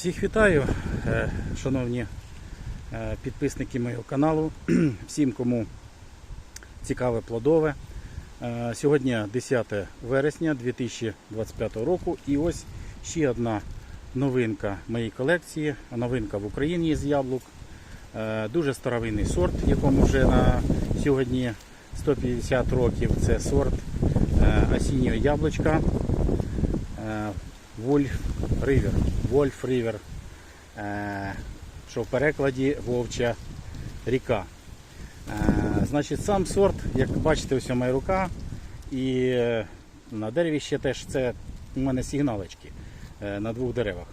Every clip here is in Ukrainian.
Всіх вітаю, е, шановні е, підписники моєго каналу, всім, кому цікаве плодове. Е, Сьогодні 10 вересня 2025 року і ось ще одна новинка моєї колекції, новинка в Україні з яблук. Дуже старовинний сорт, якому вже на сьогодні 150 років. Це сорт осіннього яблучка. Вольф Ривер. Вольф Ривер. Що в перекладі Вовча ріка. Е, Значить, сам сорт, як бачите, ось моя рука. І е, на дереві ще теж це у мене сигналочки е, на двох деревах.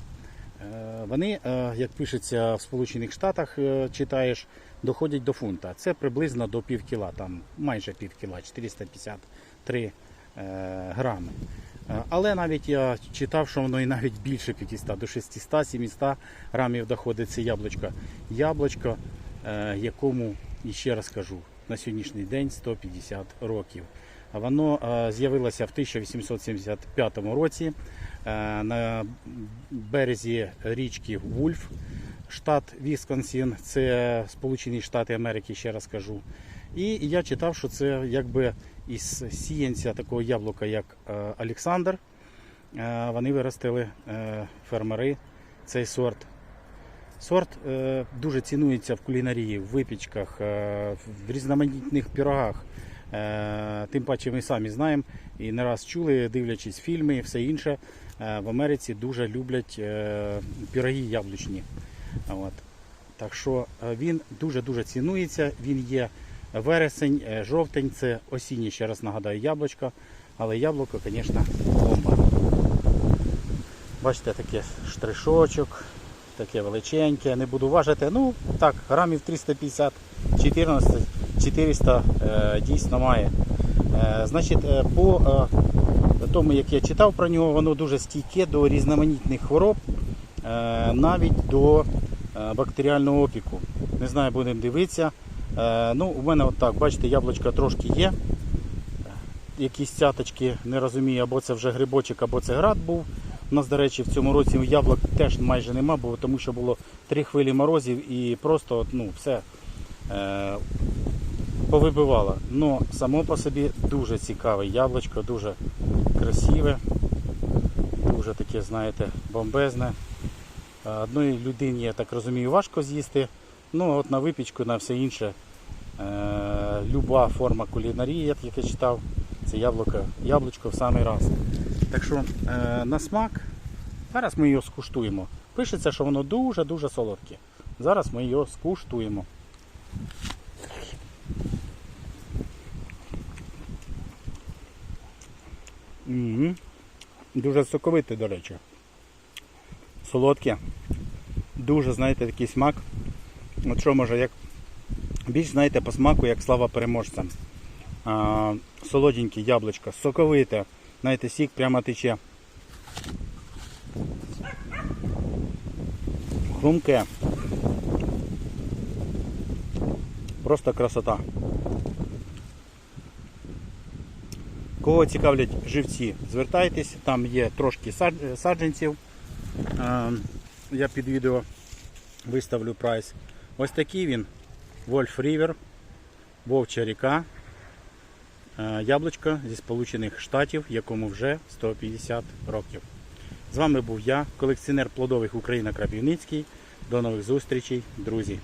Вони, як пишеться в Сполучених Штатах, читаєш, доходять до фунта. Це приблизно до пів кіла, там майже пів кіла, 453 е, грами. Е, Але навіть я читав, що воно і навіть більше 500, до 600-700 грамів доходить це яблучко. Яблучко, е, якому, і ще раз кажу, на сьогоднішній день 150 років. Воно е, з'явилося в 1875 році на березі річки Вульф, штат Вісконсін, це Сполучені Штати Америки, ще раз кажу. І я читав, що це якби із сіянця такого яблука, як е, Олександр. Е, Вони виростили е, фермери цей сорт. Сорт дуже цінується в кулінарії, в випічках, в різноманітних пірогах. Тим паче ми самі знаємо і не раз чули, дивлячись фільми і все інше. В Америці дуже люблять піроги яблучні. От. Так що він дуже-дуже цінується. Він є вересень, е, жовтень, це осіннє, ще раз нагадаю, яблучко. Але яблуко, звісно, бомба. Бачите, таке штришочок, таке величеньке, не буду важити. Ну, так, грамів 350, 14, 400 е, дійсно має. Е, значить, е, по тому, як я читав про нього, воно дуже стійке до різноманітних хвороб, навіть до бактеріального опіку. Не знаю, будемо дивитися. Е, ну, у мене отак, бачите, яблучка трошки є. Якісь цяточки, не розумію, або це вже грибочок, або це град був. У нас, до речі, в цьому році яблук теж майже нема, бо тому що було три хвилі морозів і просто ну, все е, повибивало. Ну, само по собі дуже цікаве яблучко, дуже красиве, дуже таке, знаєте, бомбезне. Е, Одної людині, я так розумію, важко з'їсти. Ну, от на випічку, на все інше. Е, люба форма кулінарії, як я читав, це яблуко, яблучко в самий раз. Так що е, на смак, зараз ми його скуштуємо. Пишеться, що воно дуже-дуже солодке. Зараз ми його скуштуємо. Угу. Дуже соковите, до речі. Солодке. Дуже, знаєте, такий смак. От що може, як більш знаєте по смаку, як слава переможцям. А, солоденьке яблучко, соковите. Знаєте, сік прямо тече. Хрумке. Просто красота. Кого цікавлять живці, звертайтесь, там є трошки саджанців. Я під відео виставлю прайс. Ось такий він. Вольф Рівер, Вовча ріка. Е, Яблучко зі Сполучених Штатів, якому вже 150 років. З вами був я, колекціонер плодових Україна Крапівницький. До нових зустрічей, друзі!